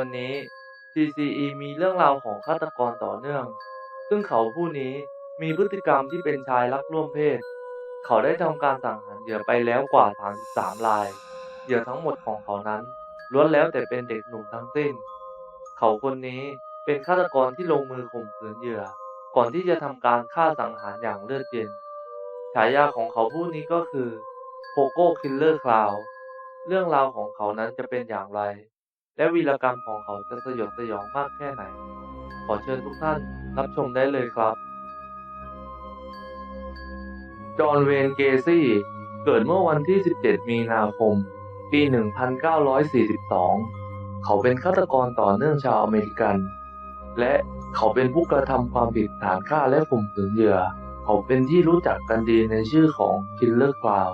ันวันนี้ CCE มีเรื่องราวของฆาตกรต่อเนื่อง ซึ่งเขาผู้นี้มีพฤติกรรมที่เป็นชายรักร่วมเพศ เขาได้ทำการสังหารเหยื่อไปแล้วกว่า 33 ราย เหยื่อทั้งหมดของเขานั้นล้วนแล้วแต่เป็นเด็กหนุ่มทั้งสิ้น เขาคนนี้เป็นฆาตกรที่ลงมือข่มขืนเหยื่อ ก่อนที่จะทำการฆ่าสังหารอย่างเลือดเย็น ฉายาของเขาผู้นี้ก็คือโ o โก้คิลเลอร์คลาว เรื่องราวของเขานั้นจะเป็นอย่างไร และวีรกรรมของเขาจะสยดสยองมากแค่ไหน ขอเชิญทุกท่านรับชมได้เลยครับ จอห์นเวนเกซี่ เกิดเมื่อวันที่ 17 มีนาคม ปี 1942 เขาเป็นฆาตกรต่อเนื่องชาวอเมริกัน และเขาเป็นผู้กระทำความผิดฐานฆ่าและข่มขืนเหยื่อ เขาเป็นที่รู้จักกันดีในชื่อของคิลเลอร์คลาว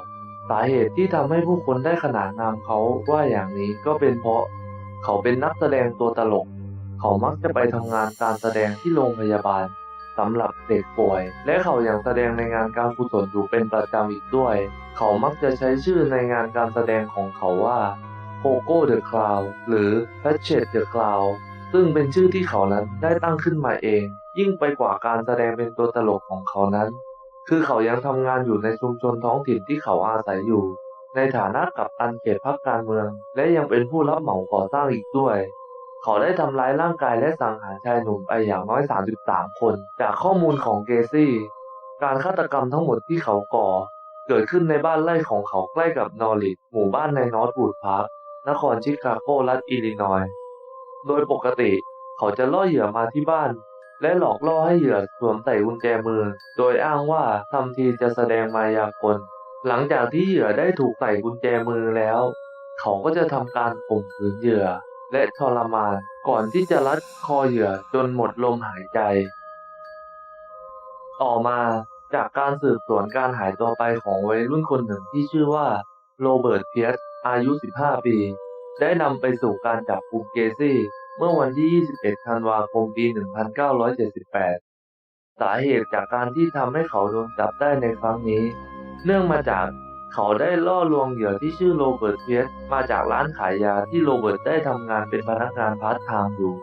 สาเหตุที่ทำให้ผู้คนได้ขนานนามเขาว่าอย่างนี้ก็เป็นเพราะ เขาเป็นนักแสดงตัวตลก เขามักจะไปทำงานการแสดงที่โรงพยาบาลสำหรับเด็กป่วย และเขายังแสดงในงานการกุศลอยู่เป็นประจำอีกด้วย เขามักจะใช้ชื่อในงานการแสดงของเขาว่าโ o โก้เดอะคลาวหรือ p a t c h e t the Clown ซึ่งเป็นชื่อที่เขานั้นได้ตั้งขึ้นมาเอง ยิ่งไปกว่าการแสดงเป็นตัวตลกของเขานั้น คือเขายังทำงานอยู่ในชุมชนท้องถิ่นที่เขาอาศัยอยู่ ในฐานะกัปตันเขตพักการเมือง และยังเป็นผู้รับเหมาก่อสร้างอีกด้วย เขาได้ทำร้ายร่างกายและสังหารชายหนุ่มไปอย่างน้อย 33 คน จากข้อมูลของเกซี่ การฆาตกรรมทั้งหมดที่เขาก่อ เกิดขึ้นในบ้านไร่ของเขาใกล้กับนอริทหมู่บ้านในนอร์ทวูดพาร์คนครชิคาโกรัฐอิลลินอยโดยปกติเขาจะล่อเหยื่อมาที่บ้าน และหลอกล่อให้เหยื่อสวมใส่กุญแจมือ โดยอ้างว่าทำทีจะแสดงมายากล หลังจากที่เหยื่อได้ถูกใส่กุญแจมือแล้ว เขาก็จะทำการข่มขืนเหยื่อและทรมานก่อนที่จะรัดคอเหยื่อจนหมดลมหายใจ ต่อมาจากการสืบสวนการหายตัวไปของวัยรุ่นคนหนึ่งที่ชื่อว่าโรเบิร์ตเพียสอายุ 15 ปี ได้นำไปสู่การจับกุมเกซี่ เมื่อวันที่ 21 ธันวาคม ปี 1978 สาเหตุจากการที่ทำให้เขาโดนจับได้ในครั้งนี้ เนื่องมาจากเขาได้ล่อลวงเหยื่อที่ชื่อโรเบิร์ตเพียสมาจากร้านขายยาที่โรเบิร์ตได้ทำงานเป็นพนักงานพาร์ทไทม์อยู่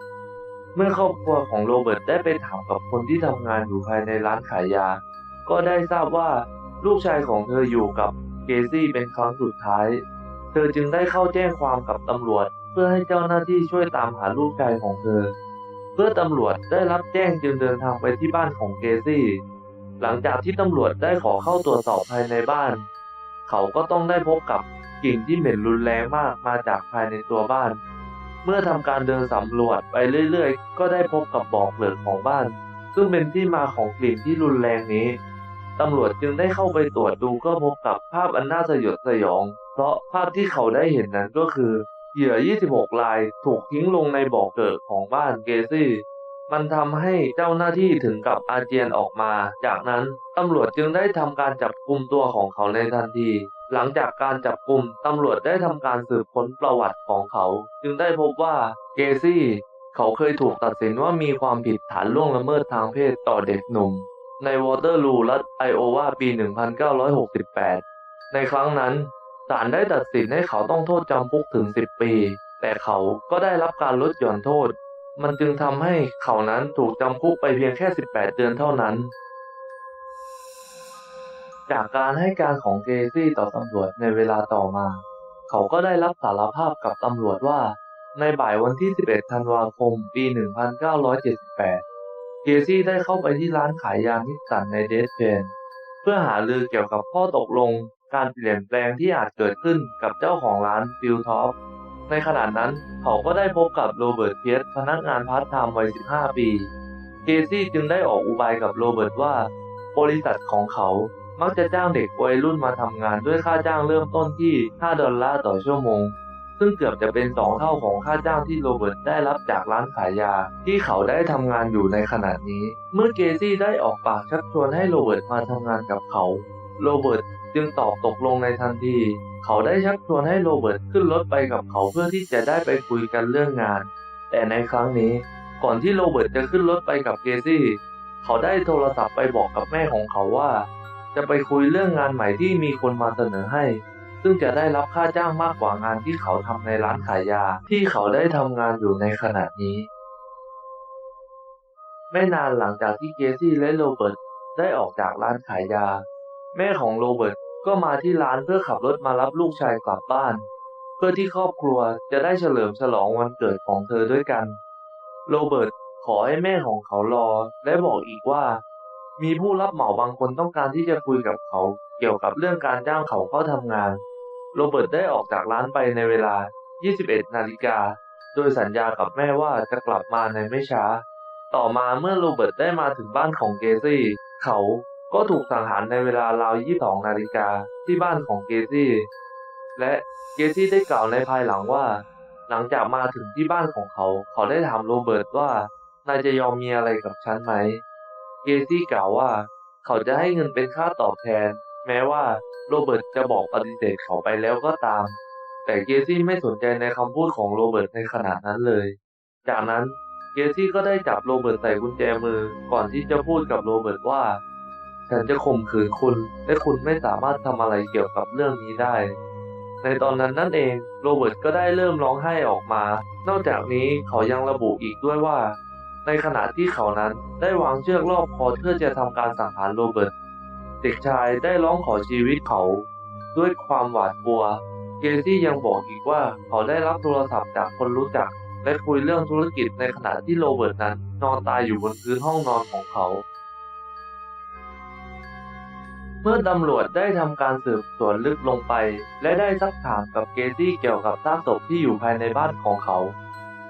เมื่อครอบครัวของโรเบิร์ตได้ไปถามกับคนที่ทำงานอยู่ภายในร้านขายยา ก็ได้ทราบว่าลูกชายของเธออยู่กับเกซี่เป็นครั้งสุดท้าย เธอจึงได้เข้าแจ้งความกับตำรวจ เพื่อให้เจ้าหน้าที่ช่วยตามหาลูกชายของเธอ เพื่อตำรวจได้รับแจ้งจึงเดินทางไปที่บ้านของเกซี่ หลังจากที่ตำรวจได้ขอเข้าตรวจสอบภายในบ้าน เขาก็ต้องได้พบกับกลิ่นที่เหม็นรุนแรงมากมาจากภายในตัวบ้าน เมื่อทำการเดินสำรวจไปเรื่อยๆ ก็ได้พบกับบ่อเกลือกของบ้าน ซึ่งเป็นที่มาของกลิ่นที่รุนแรงนี้ตำรวจจึงได้เข้าไปตรวจดูก็พบกับภาพอันน่าสยดสยอง เพราะภาพที่เขาได้เห็นนั้นก็คือเหยื่อ 26 รายถูกทิ้งลงในบ่อเกิดของบ้านเกซี่ มันทำให้เจ้าหน้าที่ถึงกับอาเจียนออกมา จากนั้นตำรวจจึงได้ทำการจับกุมตัวของเขาในทันที หลังจากการจับกุมตำรวจได้ทำการสืบค้นประวัติของเขา จึงได้พบว่าเกซี่เขาเคยถูกตัดสินว่ามีความผิดฐานล่วงละเมิดทางเพศต่อเด็กหนุ่ม ในวอเตอร์ลูรัฐไอโอวาปี 1968 ในครั้งนั้นศาลได้ตัดสินให้เขาต้องโทษจำคุกถึง 10 ปี แต่เขาก็ได้รับการลดหย่อนโทษ มันจึงทำให้เขานั้นถูกจำคุกไปเพียงแค่ 18 เดือนเท่านั้น จากการให้การของเกซี่ต่อตำรวจในเวลาต่อมา เขาก็ได้รับสารภาพกับตำรวจว่า ในบ่ายวันที่ 11 ธันวาคม ปี 1978 เกซี่ได้เข้าไปที่ร้านขายยานิสสันในเดสเพนเพื่อหารือเกี่ยวกับข้อตกลงการเปลี่ยนแปลงที่อาจเกิดขึ้นกับเจ้าของร้านฟิลท็อป ในขณะนั้นเขาก็ได้พบกับโรเบิร์ตเพียสพนักงานพาร์ทไทม์วัย 15 ปี เกซี่จึงได้ออกอุบายกับโรเบิร์ตว่า บริษัทของเขามักจะจ้างเด็กวัยรุ่นมาทำงานด้วยค่าจ้างเริ่มต้นที่ 5 ดอลลาร์ต่อชั่วโมง ซึ่งเกือบจะเป็น 2 เท่าของค่าจ้างที่โรเบิร์ตได้รับจากร้านขายยา ที่เขาได้ทำงานอยู่ในขณะนี้ เมื่อเกซี่ได้ออกปากชักชวนให้โรเบิร์ตมาทำงานกับเขา โรเบิร์ตจึงตอบตกลงในทันที เขาได้ชักชวนให้โรเบิร์ตขึ้นรถไปกับเขาเพื่อที่จะได้ไปคุยกันเรื่องงาน แต่ในครั้งนี้ก่อนที่โรเบิร์ตจะขึ้นรถไปกับเกซี่เขาได้โทรศัพท์ไปบอกกับแม่ของเขาว่า จะไปคุยเรื่องงานใหม่ที่มีคนมาเสนอให้ ซึ่งจะได้รับค่าจ้างมากกว่างานที่เขาทำในร้านขายยาที่เขาได้ทำงานอยู่ในขณะนี้ ไม่นานหลังจากที่เกซี่และโรเบิร์ตได้ออกจากร้านขายยา แม่ของโรเบิร์ต ก็มาที่ร้านเพื่อขับรถมารับลูกชายกลับบ้าน เพื่อที่ครอบครัวจะได้เฉลิมฉลองวันเกิดของเธอด้วยกัน โรเบิร์ตขอให้แม่ของเขารอและบอกอีกว่า มีผู้รับเหมาบางคนต้องการที่จะคุยกับเขา เกี่ยวกับเรื่องการจ้างเขาเข้าทำงาน โรเบิร์ตได้ออกจากร้านไปในเวลา 21 นาฬิกา โดยสัญญากับแม่ว่าจะกลับมาในไม่ช้า ต่อมาเมื่อโรเบิร์ตได้มาถึงบ้านของเกซี่ เขา ก็ถูกสังหารในเวลาราว 22 นาฬิกาที่บ้านของเกซี่ และเกซี่ได้กล่าวในภายหลังว่า หลังจากมาถึงที่บ้านของเขา เขาได้ถามโรเบิร์ตว่านายจะยอมมีอะไรกับฉันไหม เกซี่กล่าวว่า เขาจะให้เงินเป็นค่าตอบแทน แม้ว่าโรเบิร์ตจะบอกปฏิเสธเขาไปแล้วก็ตาม แต่เกซี่ไม่สนใจในคำพูดของโรเบิร์ตในขณะนั้นเลย จากนั้นเกซี่ก็ได้จับโรเบิร์ตใส่กุญแจมือก่อนที่จะพูดกับโรเบิร์ตว่า ฉันจะข่มขืนคุณ และคุณไม่สามารถทำอะไรเกี่ยวกับเรื่องนี้ได้ ในตอนนั้นนั่นเองโรเบิร์ตก็ได้เริ่มร้องไห้ออกมา นอกจากนี้เขายังระบุอีกด้วยว่า ในขณะที่เขานั้นได้วางเชือกรอบคอเพื่อจะทำการสังหารโรเบิร์ตเด็กชายได้ร้องขอชีวิตเขา ด้วยความหวาดกลัว เกซี่ยังบอกอีกว่าเขาได้รับโทรศัพท์จากคนรู้จัก และคุยเรื่องธุรกิจในขณะที่โรเบิร์ตนั้นนอนตายอยู่บนพื้นห้องนอนของเขา เมื่อตำรวจได้ทำการสืบสวนลึกลงไป และได้ซักถามกับเกซี่เกี่ยวกับซากศพที่อยู่ภายในบ้านของเขา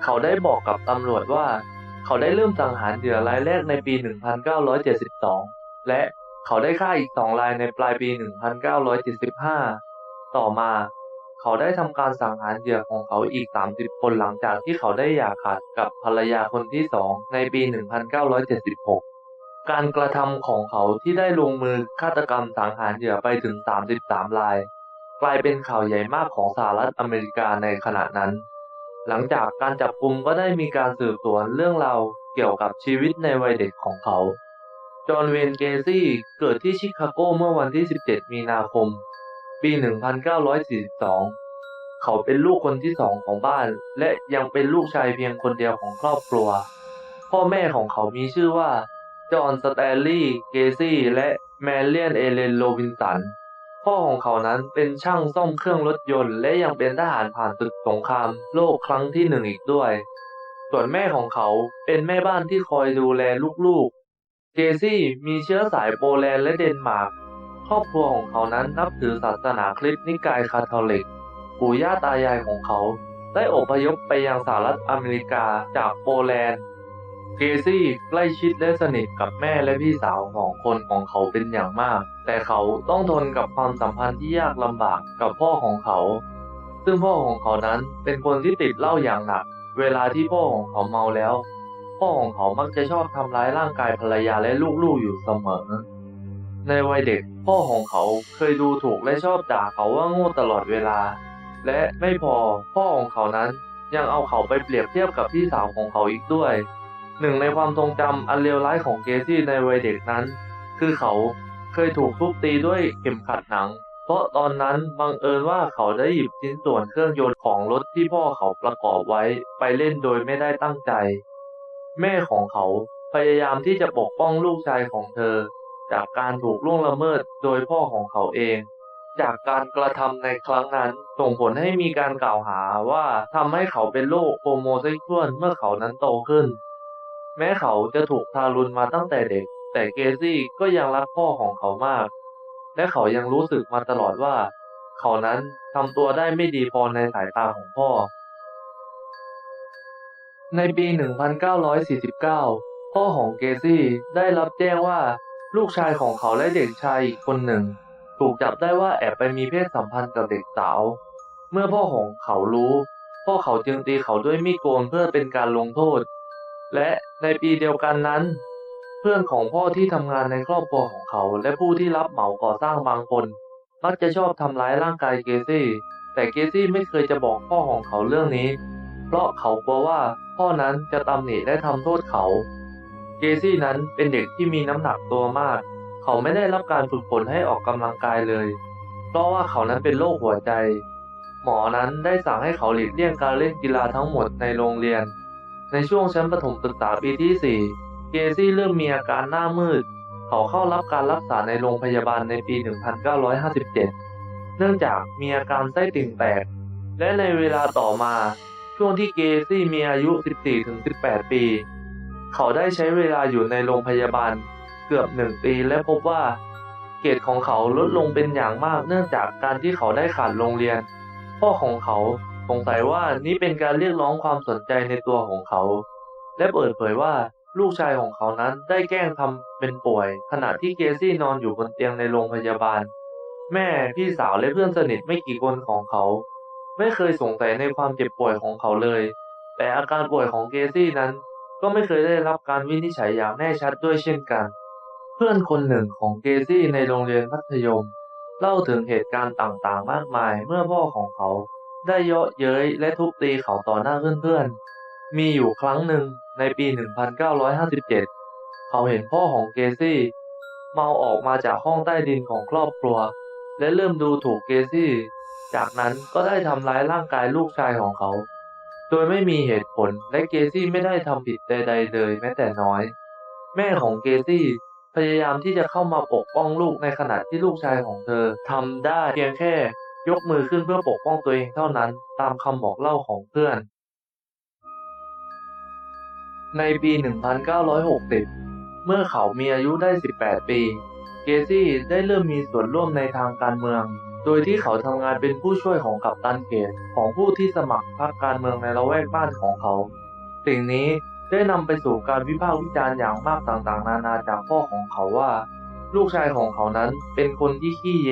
เขาได้บอกกับตำรวจว่า เขาได้เริ่มสังหารเหยื่อรายแรกในปี 1972 และเขาได้ฆ่าอีกสองรายในปลายปี 1975 ต่อมา เขาได้ทำการสังหารเหยื่อของเขาอีก 30 คนหลังจากที่เขาได้หย่าขาดกับภรรยาคนที่สองในปี 1976 การกระทำของเขาที่ได้ลงมือฆาตกรรมสังหารเหยื่อไปถึง 33 ราย กลายเป็นข่าวใหญ่มากของสหรัฐอเมริกาในขณะนั้น หลังจากการจับกุมก็ได้มีการสืบสวนเรื่องราวเกี่ยวกับชีวิตในวัยเด็กของเขา จอห์นเวนเกซี่เกิดที่ชิคาโกเมื่อวันที่ 17 มีนาคม ปี 1942 เขาเป็นลูกคนที่สองของบ้าน และยังเป็นลูกชายเพียงคนเดียวของครอบครัว พ่อแม่ของเขามีชื่อว่า จอห์นสแตนลีย์เกซี่และแมเลียนเอเลนโรบินสัน พ่อของเขานั้นเป็นช่างซ่อมเครื่องรถยนต์ และยังเป็นทหารผ่านศึกสงครามโลกครั้งที่หนึ่งอีกด้วย ส่วนแม่ของเขาเป็นแม่บ้านที่คอยดูแลลูกๆเจซี่มีเชื้อสายโปแลนด์และเดนมาร์ก ครอบครัวของเขานั้นนับถือศาสนาคริสต์นิกายคาทอลิก ปู่ย่าตายายของเขา ได้อพยพไปยังสหรัฐอเมริกาจากโปแลนด์ เกซี่ใกล้ชิดและสนิทกับแม่และพี่สาวสองคนของเขาเป็นอย่างมาก แต่เขาต้องทนกับความสัมพันธ์ที่ยากลำบากกับพ่อของเขา ซึ่งพ่อของเขานั้นเป็นคนที่ติดเหล้าอย่างหนัก เวลาที่พ่อของเขาเมาแล้ว พ่อของเขามักจะชอบทำร้ายร่างกายภรรยาและลูกๆอยู่เสมอ ในวัยเด็กพ่อของเขาเคยดูถูกและชอบด่าเขาว่าโง่ตลอดเวลา และไม่พอพ่อของเขานั้นยังเอาเขาไปเปรียบเทียบกับพี่สาวของเขาอีกด้วย หนึ่งในความทรงจำอันเลวร้ายของเกซี่ในวัยเด็กนั้น คือเขาเคยถูกทุบตีด้วยเข็มขัดหนัง เพราะตอนนั้นบังเอิญว่าเขาได้หยิบชิ้นส่วนเครื่องยนต์ของรถที่พ่อเขาประกอบไว้ไปเล่นโดยไม่ได้ตั้งใจ แม่ของเขาพยายามที่จะปกป้องลูกชายของเธอ จากการถูกล่วงละเมิดโดยพ่อของเขาเอง จากการกระทำในครั้งนั้นส่งผลให้มีการกล่าวหาว่าทำให้เขาเป็นโรคโฮโมเซ็กชวลเมื่อเขานั้นโตขึ้น แม้เขาจะถูกทารุณมาตั้งแต่เด็ก แต่เกซี่ก็ยังรักพ่อของเขามาก และเขายังรู้สึกมาตลอดว่า เขานั้นทำตัวได้ไม่ดีพอในสายตาของพ่อ ในปี 1949 พ่อของเกซี่ได้รับแจ้งว่าลูกชายของเขาและเด็กชายอีกคนหนึ่ง ถูกจับได้ว่าแอบไปมีเพศสัมพันธ์กับเด็กสาว เมื่อพ่อของเขารู้ พ่อเขาจึงตีเขาด้วยมีดโกนเพื่อเป็นการลงโทษ และในปีเดียวกันนั้น เพื่อนของพ่อที่ทำงานในครอบครัวของเขา และผู้ที่รับเหมาก่อสร้างบางคน มักจะชอบทำร้ายร่างกายเกซี่ แต่เกซี่ไม่เคยจะบอกพ่อของเขาเรื่องนี้ เพราะเขากลัวว่าพ่อนั้นจะตำหนิและทำโทษเขา เกซี่นั้นเป็นเด็กที่มีน้ำหนักตัวมาก เขาไม่ได้รับการฝึกฝนให้ออกกำลังกายเลย เพราะว่าเขานั้นเป็นโรคหัวใจ หมอนั้นได้สั่งให้เขาหลีกเลี่ยงการเล่นกีฬาทั้งหมดในโรงเรียน ในช่วงชั้นประถมศึกษาปีที่ 4 เกซี่เริ่มมีอาการหน้ามืด เขาเข้ารับการรักษาในโรงพยาบาลในปี 1957 เนื่องจากมีอาการไส้ติ่งแตก และในเวลาต่อมา ช่วงที่เกซี่มีอายุ 14-18 ปี เขาได้ใช้เวลาอยู่ในโรงพยาบาลเกือบหนึ่งปีและพบว่าเกรดของเขาลดลงเป็นอย่างมากเนื่องจากการที่เขาได้ขาดโรงเรียน พ่อของเขา สงสัยว่านี่เป็นการเรียกร้องความสนใจในตัวของเขา และเปิดเผยว่าลูกชายของเขานั้นได้แกล้งทำเป็นป่วย ขณะที่เกซี่นอนอยู่บนเตียงในโรงพยาบาล แม่พี่สาวและเพื่อนสนิทไม่กี่คนของเขา ไม่เคยสงสัยในความเจ็บป่วยของเขาเลย แต่อาการป่วยของเกซี่นั้น ก็ไม่เคยได้รับการวินิจฉัยอย่างแน่ชัดด้วยเช่นกัน เพื่อนคนหนึ่งของเกซี่ในโรงเรียนมัธยม เล่าถึงเหตุการณ์ต่างๆ มากมายเมื่อพ่อของเขา ได้เยาะเย้ยและทุบตีเขาต่อหน้าเพื่อนๆ มีอยู่ครั้งหนึ่งในปี 1957 เขาเห็นพ่อของเกซี่ เมาออกมาจากห้องใต้ดินของครอบครัว และเริ่มดูถูกเกซี่ จากนั้นก็ได้ทำร้ายร่างกายลูกชายของเขา โดยไม่มีเหตุผลและเกซี่ไม่ได้ทำผิดใดๆเลยแม้แต่น้อย แม่ของเกซี่พยายามที่จะเข้ามาปกป้องลูกในขณะที่ลูกชายของเธอทำได้เพียงแค่ ยกมือขึ้นเพื่อปกป้องตัวเองเท่านั้น ตามคำบอกเล่าของเพื่อน ในปี 1960 เมื่อเขามีอายุได้ 18 ปี เกซี่ได้เริ่มมีส่วนร่วมในทางการเมือง โดยที่เขาทำงานเป็นผู้ช่วยของกัปตันเขตของผู้ที่สมัครพรรคการเมืองในละแวกบ้านของเขา สิ่งนี้ได้นำไปสู่การวิพากษ์วิจารณ์อย่างมากต่างๆ นานาจากพ่อของเขาว่า ลูกชายของเขานั้นเป็นคนที่ขี้แย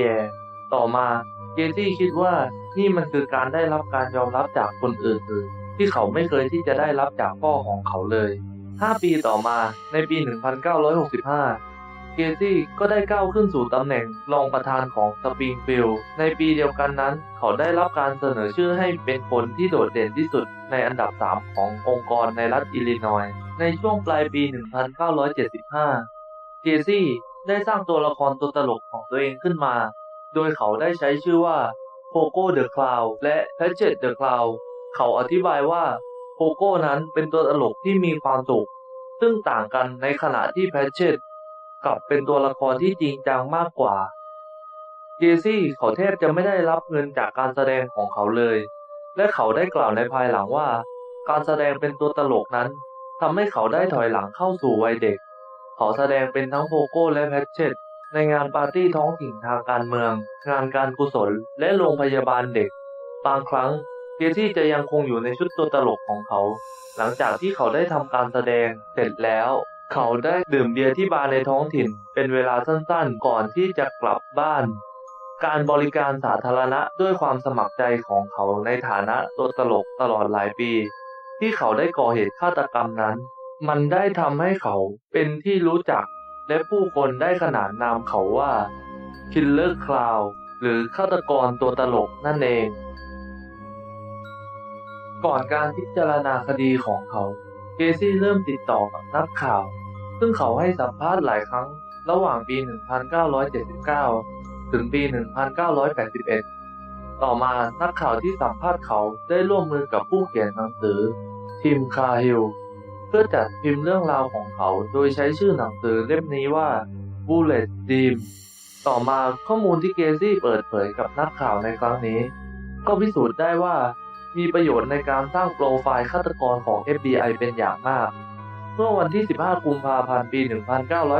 ต่อมา เกซี่คิดว่านี่มันคือการได้รับการยอมรับจากคนอื่นๆ ที่เขาไม่เคยที่จะได้รับจากพ่อของเขาเลย 5 ปีต่อมาในปี 1965 เกซี่ก็ได้ก้าวขึ้นสู่ตำแหน่งรองประธานของสปริงฟิลด์ในปีเดียวกันนั้น เขาได้รับการเสนอชื่อให้เป็นคนที่โดดเด่นที่สุดในอันดับ 3 ขององค์กรในรัฐอิลลินอยส์ในช่วงปลายปี 1975เกซี่ได้สร้างตัวละครตัวตลกของตัวเองขึ้นมา โดยเขาได้ใช้ชื่อว่าโ o โก้เดอะคลาวและแพชเชตเดอะคลาวเขาอธิบายว่าโ o โก้นั้นเป็นตัวตลกที่มีความสุข ซึ่งต่างกันในขณะที่แพชเชตกลับเป็นตัวละครที่จริงจังมากกว่าเกซี่เขาแทบจะไม่ได้รับเงินจากการแสดงของเขาเลย และเขาได้กล่าวในภายหลังว่า การแสดงเป็นตัวตลกนั้นทำให้เขาได้ถอยหลังเข้าสู่วัยเด็ก เขาแสดงเป็นทั้งโพโก้และแพชเชต ในงานปาร์ตี้ท้องถิ่นทางการเมือง งานการกุศล และโรงพยาบาลเด็ก บางครั้งเกซี่จะยังคงอยู่ในชุดตัวตลกของเขา หลังจากที่เขาได้ทำการแสดงเสร็จแล้ว เขาได้ดื่มเบียร์ที่บาร์ในท้องถิ่น เป็นเวลาสั้นๆ ก่อนที่จะกลับบ้าน การบริการสาธารณะด้วยความสมัครใจของเขาในฐานะตัวตลกตลอดหลายปี ที่เขาได้ก่อเหตุฆาตกรรมนั้น มันได้ทำให้เขาเป็นที่รู้จัก และผู้คนได้ขนานนามเขาว่า Killer Clown หรือฆาตกรตัวตลกนั่นเอง ก่อนการพิจารณาคดีของเขาเกซี่เริ่มติดต่อกับนักข่าว ซึ่งเขาให้สัมภาษณ์หลายครั้งระหว่างปี 1979 ถึงปี 1981 ต่อมานักข่าวที่สัมภาษณ์เขาได้ร่วมมือกับผู้เขียนหนังสือทีมคาฮิล พื่อจัดพิมพ์เรื่องราวของเขาโดยใช้ชื่อหนังสือเล่มนี้ว่า Bullet Dream ต่อมาข้อมูลที่เกซี่เปิดเผยกับนักข่าวในครั้งนี้ ก็พิสูจน์ได้ว่ามีประโยชน์ในการสร้างโปรไฟล์ฆาตกรของ FBI เป็นอย่างมาก เมื่อวันที่ 15 กุมภาพันธ์ ปี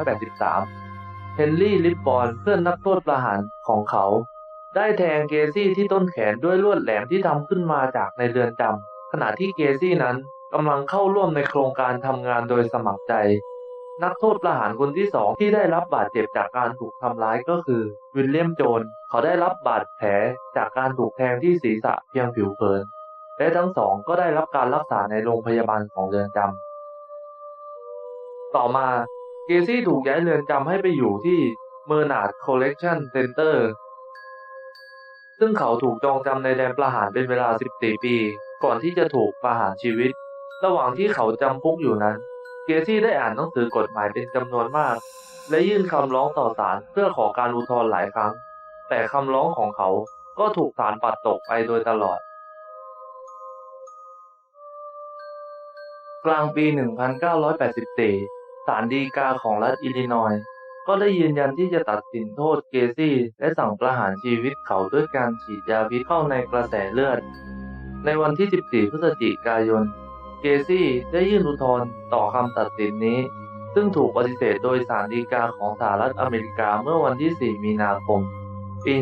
1983 เฮนรี่ ลิปบอนเพื่อนนักโทษประหารของเขา ได้แทงเกซี่ที่ต้นแขนด้วยลวดแหลมที่ทำขึ้นมาจากในเรือนจำขณะที่เกซี่นั้น กำลังเข้าร่วมในโครงการทำงานโดยสมัครใจ นักโทษประหารคนที่สองที่ได้รับบาดเจ็บจากการถูกทำร้ายก็คือ วิลเลียมโจน เขาได้รับบาดแผลจากการถูกแทงที่ศีรษะเพียงผิวเผิน และทั้งสองก็ได้รับการรักษาในโรงพยาบาลของเรือนจำต่อมาเกซี่ถูกย้ายเรือนจำให้ไปอยู่ที่เมอร์นาดคอลเลกชันเซ็นเตอร์ซึ่งเขาถูกจองจำในแดนประหารเป็นเวลา 14 ปี ก่อนที่จะถูกประหารชีวิต ระหว่างที่เขาจำคุกอยู่นั้นเกซี่ได้อ่านหนังสือกฎหมายเป็นจำนวนมาก และยื่นคำร้องต่อศาลเพื่อขอการอุทธรณ์หลายครั้ง แต่คำร้องของเขาก็ถูกศาลปัดตกไปโดยตลอด กลางปี 1984 ศาลฎีกาของรัฐอิลลินอยส์ก็ได้ยืนยันที่จะตัดสินโทษเกซี่และสั่งประหารชีวิตเขาด้วยการฉีดยาพิษเข้าในกระแสเลือด ในวันที่ 14 พฤศจิกายน เกซี่ได้ยื่นอุทธรณ์ต่อคำตัดสินนี้ ซึ่งถูกปฏิเสธโดยศาลฎีกาของสหรัฐอเมริกาเมื่อวันที่ 4 มีนาคม ปี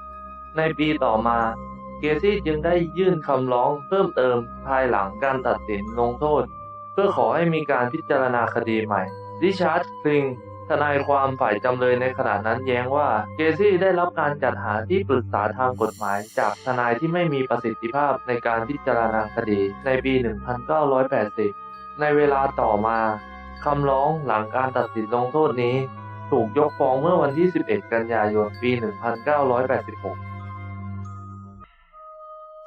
1985 ในปีต่อมาเกซี่จึงได้ยื่นคำร้องเพิ่มเติมภายหลังการตัดสินลงโทษ เพื่อขอให้มีการพิจารณาคดีใหม่ ริชาร์ดคลิง ทนายความฝ่ายจำเลยในขณะนั้นแย้งว่าเกซี่ได้รับการจัดหาที่ปรึกษาทางกฎหมาย จากทนายที่ไม่มีประสิทธิภาพในการพิจารณาคดีในปี 1980 ในเวลาต่อมาคำร้องหลังการตัดสินลงโทษนี้ ถูกยกฟ้องเมื่อวันที่ 11 กันยายน ปี 1986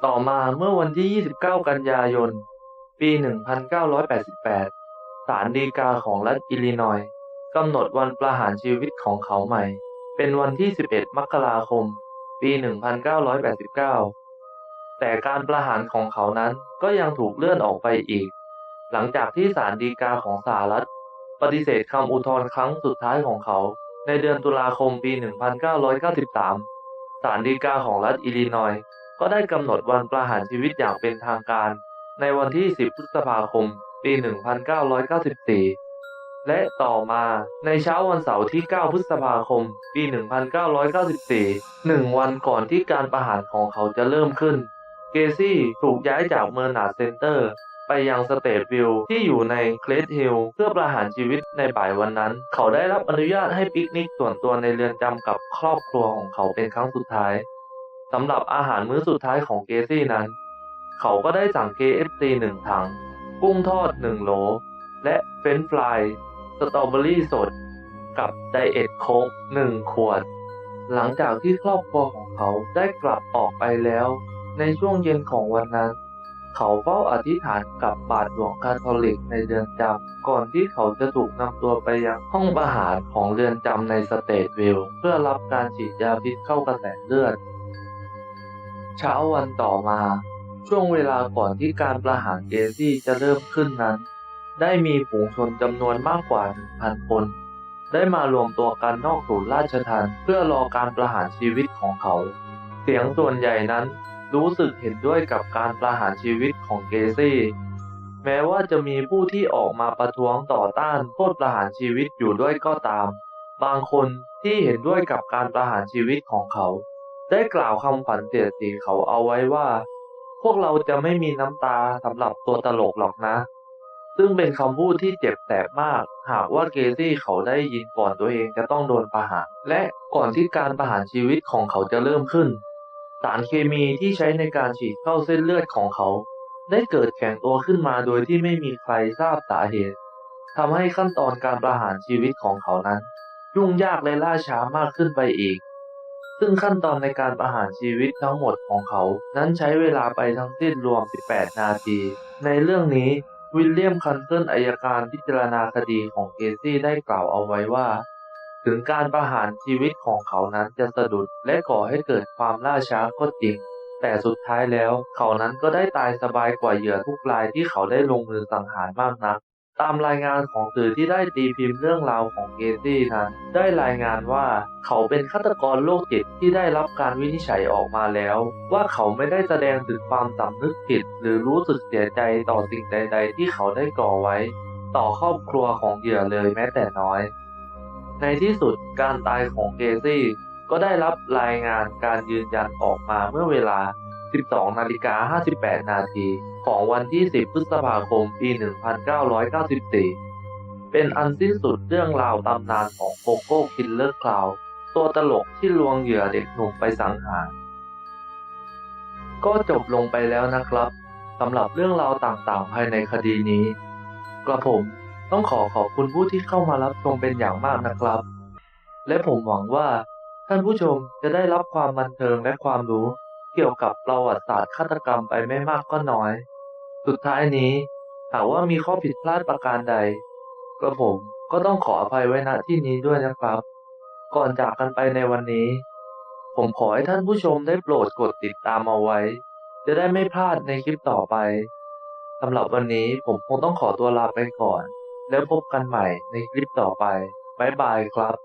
ต่อมาเมื่อวันที่ 29 กันยายน ปี 1988 ศาลฎีกาของรัฐอิลลินอยส์ กำหนดวันประหารชีวิตของเขาใหม่ เป็นวันที่ 11 มกราคม ปี 1989 แต่การประหารของเขานั้นก็ยังถูกเลื่อนออกไปอีก หลังจากที่ศาลฎีกาของสหรัฐ ปฏิเสธคำอุทธรณ์ครั้งสุดท้ายของเขา ในเดือนตุลาคมปี 1993 ศาลฎีกาของรัฐอิลลินอยส์ก็ได้กำหนดวันประหารชีวิตอย่างเป็นทางการ ในวันที่ 10 พฤษภาคม ปี 1994 และต่อมาในเช้าวันเสาร์ที่ 9 พฤษภาคม ปี 1994หนึ่งวันก่อนที่การประหารของเขาจะเริ่มขึ้น เกซี่ถูกย้ายจากเมอร์นาดเซนเตอร์ ไปยังสเตทวิลล์ที่อยู่ในเคลสฮิลเพื่อประหารชีวิตในบ่ายวันนั้น เขาได้รับอนุญาตให้ปิกนิกส่วนตัวในเรือนจำกับครอบครัวของเขาเป็นครั้งสุดท้ายสำหรับอาหารมื้อสุดท้ายของเกซี่นั้น เขาก็ได้สั่ง KFC หนึ่งถัง กุ้งทอดหนึ่งโหล และเฟรนฟราย สตรอเบอรี่สดกับไดเอทโค้กหนึ่งขวด หลังจากที่ครอบครัวของเขาได้กลับออกไปแล้ว ในช่วงเย็นของวันนั้น เขาเฝ้าอธิษฐานกับบาทหลวงคาทอลิกในเรือนจำก่อนที่เขาจะถูกนำตัวไปยังห้องประหารของเรือนจำในสเตทวิลเพื่อรับการฉีดยาพิษเข้ากระแสเลือด เช้าวันต่อมา ช่วงเวลาก่อนที่การประหารเกซี่จะเริ่มขึ้นนั้น ได้มีฝูงชนจำนวนมากกว่า 1,000 คน ได้มารวมตัวกันนอกศูนย์ราชทัณฑ์เพื่อรอการประหารชีวิตของเขา เสียงส่วนใหญ่นั้นรู้สึกเห็นด้วยกับการประหารชีวิตของเกซี่ แม้ว่าจะมีผู้ที่ออกมาประท้วงต่อต้านโทษประหารชีวิตอยู่ด้วยก็ตาม บางคนที่เห็นด้วยกับการประหารชีวิตของเขา ได้กล่าวคำขวัญเสียดสีเขาเอาไว้ว่า พวกเราจะไม่มีน้ำตาสำหรับตัวตลกหรอกนะ ซึ่งเป็นคำพูดที่เจ็บแสบมาก หากว่าเกซี่เขาได้ยินก่อนตัวเองจะต้องโดนประหาร และก่อนที่การประหารชีวิตของเขาจะเริ่มขึ้น สารเคมีที่ใช้ในการฉีดเข้าเส้นเลือดของเขา ได้เกิดแข็งตัวขึ้นมาโดยที่ไม่มีใครทราบสาเหตุทำให้ขั้นตอนการประหารชีวิตของเขานั้น ยุ่งยากและล่าช้ามากขึ้นไปอีก ซึ่งขั้นตอนในการประหารชีวิตทั้งหมดของเขา นั้นใช้เวลาไปทั้งสิ้นรวม 18 นาที ในเรื่องนี้ วิลเลียมคันเซิลอายการพิจารณาคดีของเกซี่ได้กล่าวเอาไว้ว่า ถึงการประหารชีวิตของเขานั้นจะสะดุดและก่อให้เกิดความล่าช้าก็จริง แต่สุดท้ายแล้ว เขานั้นก็ได้ตายสบายกว่าเหยื่อทุกรายที่เขาได้ลงมือสังหารมากนัก ตามรายงานของสื่อที่ได้ตีพิมพ์เรื่องราวของเกซี่นั้น ได้รายงานว่าเขาเป็นฆาตกรโรคจิตที่ได้รับการวินิจฉัยออกมาแล้ว ว่าเขาไม่ได้แสดงถึงความสำนึกผิด หรือรู้สึกเสียใจต่อสิ่งใด ๆ ที่เขาได้ก่อไว้ ต่อครอบครัวของเหยื่อเลยแม้แต่น้อย ในที่สุดการตายของเกซี่ก็ได้รับรายงานการยืนยันออกมาเมื่อเวลา 12นาฬิกา58 นาที ของวันที่ 10 พฤษภาคม ปี 1994 เป็นอันสิ้นสุดเรื่องราวตำนานของโกโก้คิลเลอร์คลาวตัวตลกที่ลวงเหยื่อเด็กหนุ่มไปสังหาร ก็จบลงไปแล้วนะครับสำหรับเรื่องราวต่างๆ ภายในคดีนี้ กระผมต้องขอขอบคุณผู้ที่เข้ามารับชมเป็นอย่างมากนะครับ และผมหวังว่าท่านผู้ชมจะได้รับความบันเทิงและความรู้เกี่ยวกับประวัติศาสตร์ฆาตกรรมไปไม่มากก็น้อย สุดท้ายนี้ หากว่ามีข้อผิดพลาดประการใดกระผมก็ต้องขออภัยไว้ณที่นี้ด้วยนะครับ ก่อนจากกันไปในวันนี้ ผมขอให้ท่านผู้ชมได้โปรดกดติดตามเอาไว้ จะได้ไม่พลาดในคลิปต่อไปสำหรับวันนี้ผมคงต้องขอตัวลาไปก่อน แล้วพบกันใหม่ในคลิปต่อไปบ๊ายบายครับ